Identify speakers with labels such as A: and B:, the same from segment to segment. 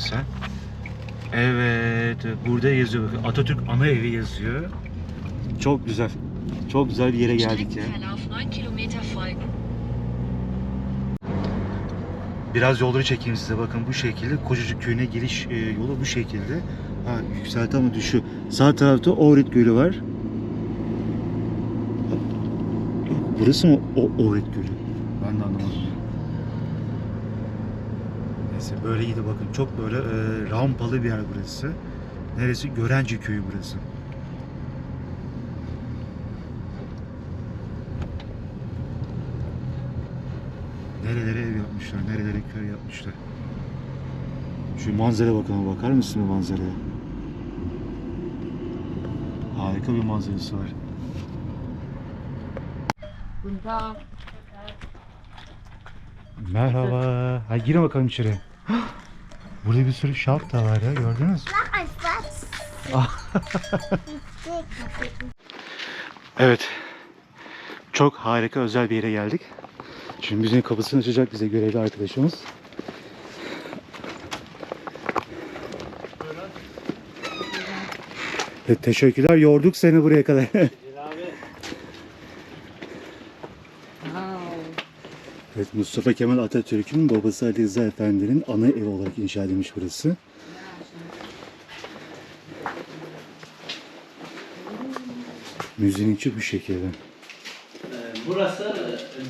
A: sen. Evet, burada yazıyor. Atatürk Ana Evi yazıyor. Çok güzel. Çok güzel bir yere geldik ya.
B: Streckenverlauf 9 Kilometer folgen.
A: Biraz yolları çekeyim size bakın bu şekilde. Kocacık köyüne giriş e, yolu bu şekilde. Ha yükselti ama düşüyor. Sağ tarafta Ohrid Gölü var. Burası mı o Ohrid Gölü? Ben de anlamadım. Neyse böyle bakın. Çok böyle e, rampalı bir yer burası. Neresi? Görenci köyü burası. Nerelere ev yapmışlar, nerelere köy yapmışlar. Şu manzara bakın, bakar mısın bu manzaraya? Harika bir manzarası var. Merhaba. Hadi girin bakalım içeri. Burada bir sürü şalk da var ya, gördünüz mü? Evet. Çok harika özel bir yere geldik. Şimdi bizim kapısını açacak bize görevli arkadaşımız. Teşekkürler. Yorduk seni buraya kadar. evet, Mustafa Kemal Atatürk'ün babası Ali Rıza Efendi'nin ana evi olarak inşa edilmiş burası. Müziğin içi bu şekilde.
C: Ee, Burası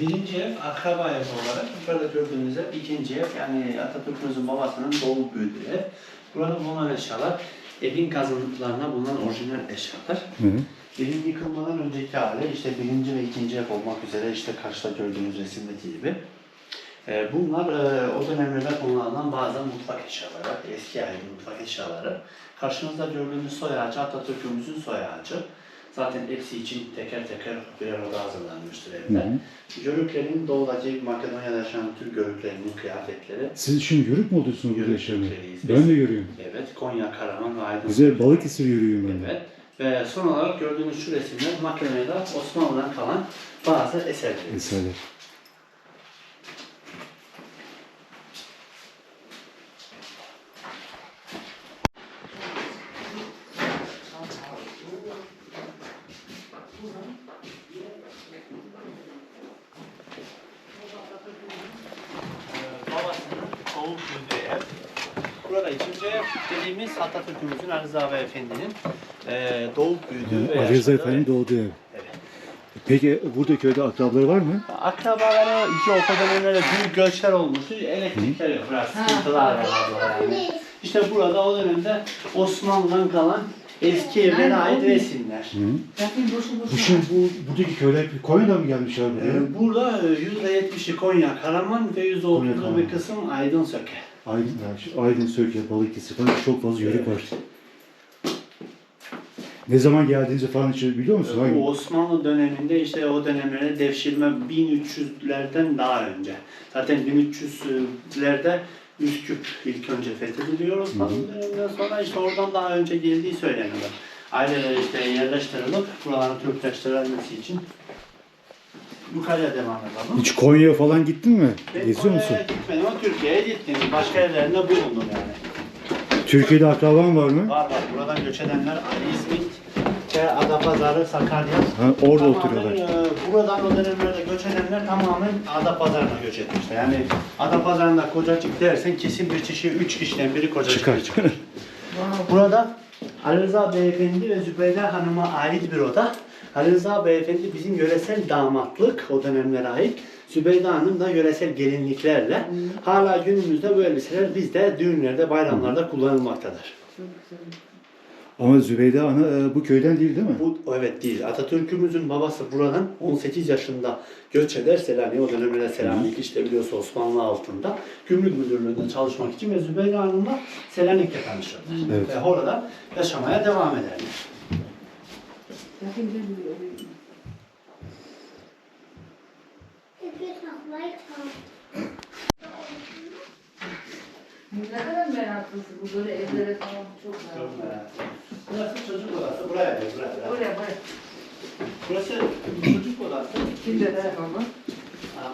C: birinci ev, akraba ev olarak. Yukarıda gördüğünüz ev ikinci ev. Yani Atatürk'ümüzün babasının doğup büyüdüğü ev. Burada bulunan eşyalar, evin kazıntılarına bulunan orijinal eşyalar.
A: Hı hı.
C: Evin yıkılmadan önceki hali işte birinci ve ikinci ev olmak üzere işte karşıda gördüğünüz resimdeki gibi. Ee, Bunlar e, o dönemlerde kullanılan bazı mutfak eşyaları, eski aile mutfak eşyaları. Karşınızda gördüğünüz soy ağacı Atatürk'ümüzün soy ağacı. Zaten hepsi için teker teker bir arada hazırlanmıştır evde. Yörüklerin doğudaki Makedonya'da yaşayan Türk yörüklerinin kıyafetleri.
A: Siz şimdi yörük mü oluyorsunuz burada yaşamaya? Ben de yörüyüm.
C: Evet, Konya, Karaman ve Aydın.
A: Güzel Balıkesir yörüyüm ben de.
C: Evet. Ve son olarak gördüğünüz şu resimler Makedonya'da Osmanlı'dan kalan bazı eserlerimiz.
A: Eserler.
C: Ee, babasının doğup büyüdüğü ev. İkinci ev dediğimiz Atatürk'ümüzün Ali Rıza Efendi'nin e, doğup büyüdüğü ve
A: Ali Rıza
C: yaşadığı
A: Efendi
C: ev.
A: doğduğu ev.
C: Evet.
A: Peki burada köyde akrabaları var mı?
C: Akrabaları iki orta dönemlerde büyük göçler olmuştu. Elektrikler yok. Biraz sıkıntılar var yani. İşte burada o dönemde Osmanlı'dan kalan eski evlere ait resimler.
A: Hı. Bu şimdi bu buradaki köyler Konya'dan mı gelmişler buraya?
C: Ee, Burada e, %70'i Konya, Karaman ve
A: Konya,
C: %30'u
A: Karaman.
C: bir kısım Aydın Söke.
A: Aydın, Aydın Söke, Balıkesir falan çok fazla yörük var. Ne zaman geldiğinizi falan hiç biliyor musun?
C: Bu
A: Hangi?
C: Osmanlı döneminde işte o dönemlere devşirme 1300'lerden daha önce. Zaten 1300'lerde Üsküp ilk önce fethediliyor Osmanlı döneminden sonra işte oradan daha önce geldiği söyleniyor. Aileler işte yerleştirilip buraların Türkleştirilmesi için yukarıya devam edelim.
A: Hiç Konya'ya falan gittin mi?
C: Ben
A: Geziyor musun?
C: Konya'ya gitmedim ama Türkiye'ye gittim. Başka yerlerinde bulundum yani.
A: Türkiye'de akraban var mı?
C: Var var. Buradan göç edenler Ali İzmit, ve Adapazarı, Sakarya.
A: Ha, orada
C: Tamamen,
A: oturuyorlar.
C: e, buradan o dönemlerde göç edenler tamamen Adapazarı'na göç etmişler. Yani Adapazarı'nda kocacık dersen kesin bir kişi, üç kişiden biri kocacık
A: Çıkar.
C: çıkar. Burada Ali Rıza Beyefendi ve Zübeyde Hanım'a ait bir oda. Ali Rıza Beyefendi bizim yöresel damatlık o dönemlere ait. Zübeyde Hanım da yöresel gelinliklerle. Hala günümüzde bu elbiseler bizde düğünlerde, bayramlarda kullanılmaktadır.
A: Ama Zübeyde Ana e, bu köyden değil değil mi?
C: Bu evet değil. Atatürk'ümüzün babası buradan 18 yaşında göç eder Selanik'e. O dönemde Selanik işte biliyorsa Osmanlı altında. Gümrük Müdürlüğü'nde çalışmak için ve Zübeyde Hanım'la Selanik'te tanışırlar.
A: Evet.
C: Ve orada yaşamaya devam ederler.
D: Noch weiter.
E: Ne kadar meraklısın bu böyle evlere falan çok meraklı.
C: Burası çocuk odası. Buraya değil, buraya. buraya.
E: Bak.
C: Burası çocuk odası.
E: Kimde telefonu?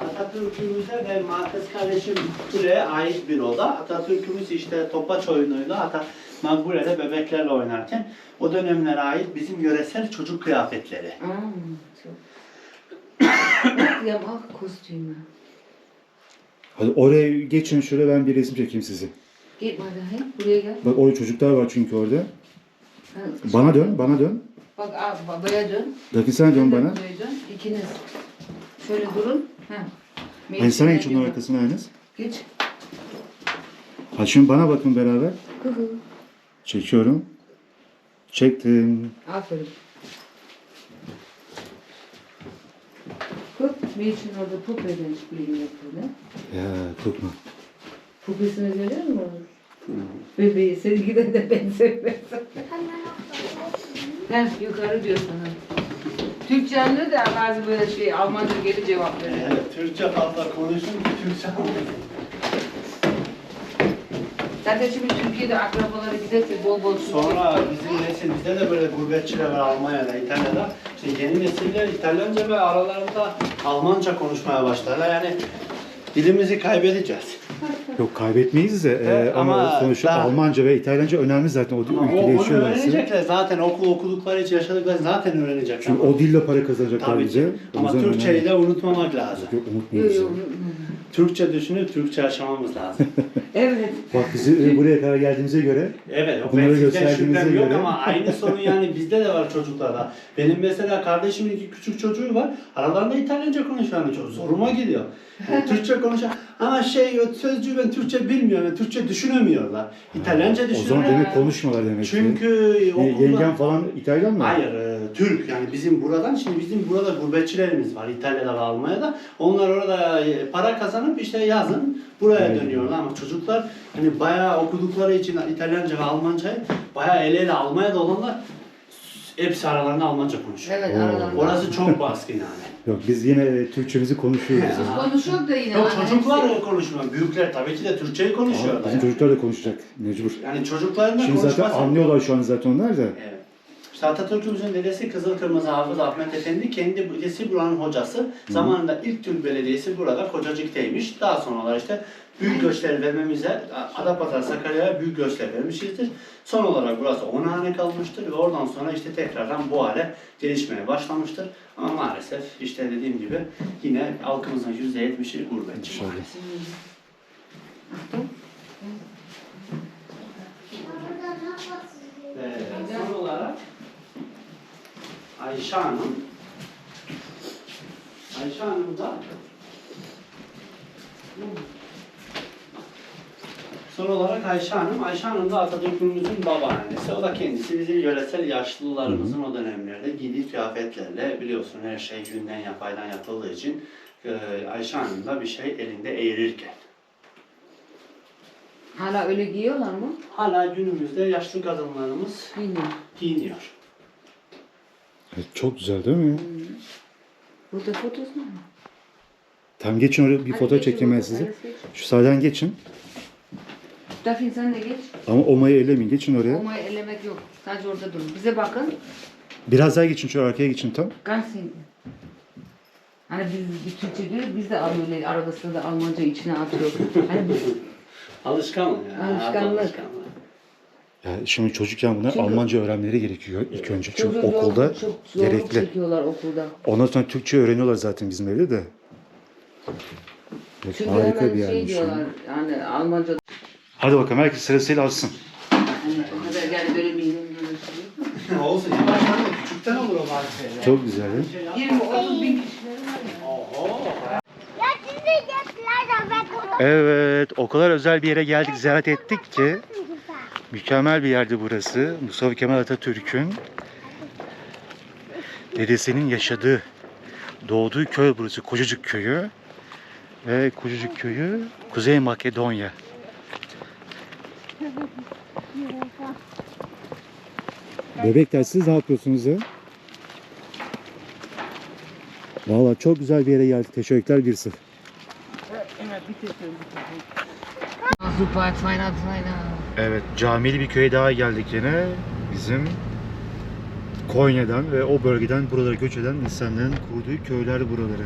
C: Atatürk'ümüze ve Markız kardeşim Makbule'ye ait bir oda. Atatürk'ümüz işte topaç oyunuyla hatta Makbule'de bebeklerle oynarken o dönemlere ait bizim yöresel çocuk kıyafetleri.
E: Aa, çok. Bak ya bak kostümü.
A: Hadi oraya geçin şöyle ben bir resim çekeyim sizi.
E: Git dahin. Buraya gel.
A: Bak orada çocuklar var çünkü orada.
E: Ha,
A: Bana dön, bana dön.
E: Bak aa, babaya dön.
A: Dakika sen dön bana.
E: buraya dön. İkiniz. Şöyle durun. Ha.
A: Sana geç onun
E: Geç.
A: arkasına Enes.
E: Geç.
A: Hadi şimdi bana bakın beraber.
E: Hı hı.
A: Çekiyorum. Çektim.
E: Aferin. Mädchen oder Puppe denn spielen jetzt, ne?
A: Ya korkma.
E: Puppesini görüyor musun? Bebeği sevgiden de ben sevmezim. Gel yukarı diyor sana. Türkçe anlıyor da bazı böyle şey Almanca geri cevap veriyor.
C: Evet, Türkçe fazla konuşun, Türkçe anlayın.
E: Zaten şimdi Türkiye'de akrabaları giderse bol bol Türkçe.
C: Sonra bizim nesil, bizde de böyle gurbetçiler var Almanya'da, İtalya'da. İşte yeni nesiller İtalyanca ve aralarında Almanca konuşmaya başlarlar. Yani dilimizi kaybedeceğiz.
A: Yok kaybetmeyiz de e,
C: Evet,
A: ama,
C: ama
A: sonuçta
C: daha-
A: Almanca ve İtalyanca önemli zaten o
C: Ama
A: ülkede yaşıyorlarsa.
C: öğrenecekler zaten okul okudukları için yaşadıkları zaten öğrenecekler.
A: Çünkü o dille para kazanacaklar
C: Tabii
A: bize.
C: Ama Türkçeyi de unutmamak lazım.
A: Yok
E: Yok,
A: unutmuyoruz.
E: yok.
C: Türkçe düşünüp Türkçe yaşamamız lazım.
E: Evet.
A: Bak bizi e, buraya kadar geldiğimize göre
C: Evet, o
A: Bunları gösterdiğinize
C: şüphem yok
A: göre-
C: ama aynı sorun yani bizde de var çocuklarda. Benim mesela kardeşimin iki küçük çocuğu var. Aralarında İtalyanca konuşuyor. Yani çok zoruma gidiyor. Yani Türkçe konuşuyor. Ama şey sözcüğü ben Türkçe bilmiyorum. Yani Türkçe düşünemiyorlar. İtalyanca
A: o zaman
C: düşünüyorlar.
A: demek konuşmuyorlar demek ki.
C: Çünkü okulda...
A: Yengen falan İtalyan mı?
C: Hayır, e, Türk yani bizim buradan şimdi bizim burada gurbetçilerimiz var İtalya'da ve Almanya'da. Onlar orada e, para kazanıp işte yazın buraya
A: Evet.
C: dönüyorlar ama çocuklar hani bayağı okudukları için İtalyanca ve Almancayı bayağı ele ele Almanya'da olanlar hepsi aralarında Almanca konuşuyor.
E: Evet aralarında.
C: Orası çok baskın yani.
A: Yok biz yine e, Türkçemizi konuşuyoruz.
C: He.
A: yani.
E: Konuşuyor da yine.
C: Yok çocuklar
E: hepsi-
C: o konuşmuyor. Büyükler tabii ki de Türkçeyi konuşuyorlar.
A: Bizim
C: yani.
A: çocuklar da konuşacak mecbur.
C: Yani çocukların da
A: Şimdi zaten anlıyorlar şu an zaten onlar da.
C: Evet. İşte Atatürk'ümüzün dedesi Kızıl Kırmızı Hafız Ahmet Efendi kendi dedesi buranın hocası. Zamanında ilk Türk Belediyesi burada Kocacık'taymış. Daha sonralar işte büyük göçler vermemize Adapazarı Sakarya'ya büyük göçler vermişizdir. Son olarak burası 10 hane kalmıştır ve oradan sonra işte tekrardan bu hale gelişmeye başlamıştır. Ama maalesef işte dediğim gibi yine halkımızın %70'i gurbetçi maalesef.
E: Achtung.
C: Ve son olarak Ayşe Hanım Ayşe Hanım da Son olarak Ayşe Hanım. Ayşe Hanım da Atatürk'ümüzün babaannesi. O da kendisi bizim yöresel yaşlılarımızın o dönemlerde giydiği kıyafetlerle biliyorsun her şey günden yapaydan yapıldığı için e, Ayşe Hanım da bir şey elinde eğirirken.
E: Hala öyle giyiyorlar mı?
C: Hala günümüzde yaşlı kadınlarımız
E: Bilmiyorum.
C: giyiniyor.
A: Evet, çok güzel değil mi?
E: Burada fotosu mu?
A: Tam geçin oraya bir
E: Hadi
A: foto
E: geçin
A: çekeyim ben size. Şu sağdan geçin.
E: Dafin sen de geç.
A: Ama omayı ellemeyin. Geçin oraya.
E: Olmayı elemek yok. Sadece orada durun. Bize bakın.
A: Biraz daha geçin şöyle arkaya geçin tam.
E: Ganz hinten. Hani biz bir Türkçe diyoruz, biz de öyle arabasında da Almanca içine atıyoruz. Hani biz
C: Alışkanlık yani.
E: Alışkanlık.
C: Alışkanlık.
A: Yani şimdi çocukken bunlar
E: Çünkü-
A: Almanca öğrenmeleri gerekiyor ilk önce. Çünkü
E: zor-
A: okulda
E: çok zorluk
A: gerekli.
E: çekiyorlar okulda.
A: Ondan sonra Türkçe öğreniyorlar zaten bizim evde de. Evet,
E: Çünkü
A: harika
E: hemen
A: bir
E: şey
A: yermiş.
E: diyorlar, yani Almanca
A: Hadi bakalım herkes sırasıyla alsın.
E: hani o kadar yani böyle milyon şey.
C: Olsun yavaştan da küçükten olur o şeyler.
A: Çok güzel. değil mi?
E: 20-30 bin kişileri var ya.
C: Oho.
A: Evet, o kadar özel bir yere geldik, ziyaret ettik ki mükemmel bir yerdi burası. Mustafa Kemal Atatürk'ün dedesinin yaşadığı, doğduğu köy burası. Kocacık köyü. Ve Kocacık köyü Kuzey Makedonya. Bebekler siz ne yapıyorsunuz ya? Valla çok güzel bir yere geldik. Teşekkürler Birsi.
E: Super, 200 Weihnachten.
A: Evet, camili bir köye daha geldik yine. Bizim Konya'dan ve o bölgeden buralara göç eden insanların kurduğu köyler buraları.